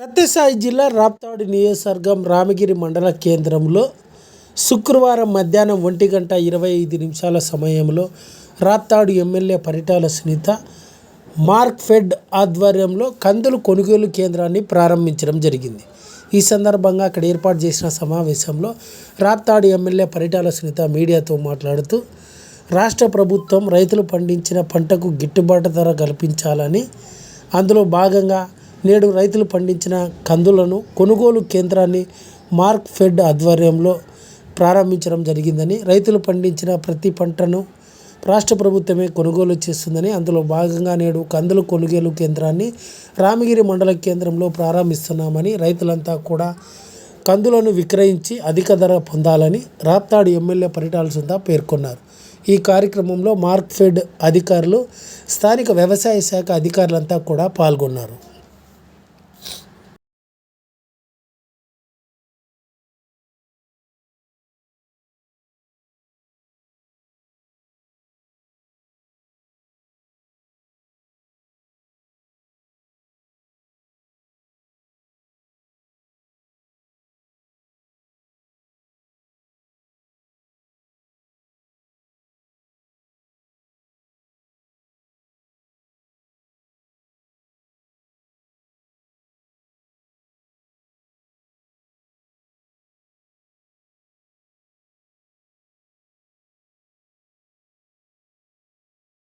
సత్యసాయి జిల్లా రాప్తాడు నియోజకవర్గం రామగిరి మండల కేంద్రంలో శుక్రవారం మధ్యాహ్నం ఒంటి గంట ఇరవై ఐదు నిమిషాల సమయంలో రాప్తాడు ఎమ్మెల్యే పరిటాల సునీత మార్క్ ఫెడ్ ఆధ్వర్యంలో కందులు కొనుగోలు కేంద్రాన్ని ప్రారంభించడం జరిగింది. ఈ సందర్భంగా అక్కడ ఏర్పాటు చేసిన సమావేశంలో రాప్తాడు ఎమ్మెల్యే పరిటాల సునీత మీడియాతో మాట్లాడుతూ రాష్ట్ర ప్రభుత్వం రైతులు పండించిన పంటకు గిట్టుబాటు ధర కల్పించాలని అందులో భాగంగా నేడు రైతులు పండించిన కందులను కొనుగోలు కేంద్రాన్ని మార్క్ ఫెడ్ ఆధ్వర్యంలో ప్రారంభించడం జరిగిందని రైతులు పండించిన ప్రతి పంటను రాష్ట్ర ప్రభుత్వమే కొనుగోలు చేస్తుందని అందులో భాగంగా నేడు కందులు కొనుగోలు కేంద్రాన్ని రామగిరి మండల కేంద్రంలో ప్రారంభిస్తున్నామని రైతులంతా కూడా కందులను విక్రయించి అధిక ధర పొందాలని రాప్తాడు ఎమ్మెల్యే పరిటాల సుందా పేర్కొన్నారు. ఈ కార్యక్రమంలో మార్క్ఫెడ్ అధికారులు స్థానిక వ్యవసాయ శాఖ అధికారులంతా కూడా పాల్గొన్నారు.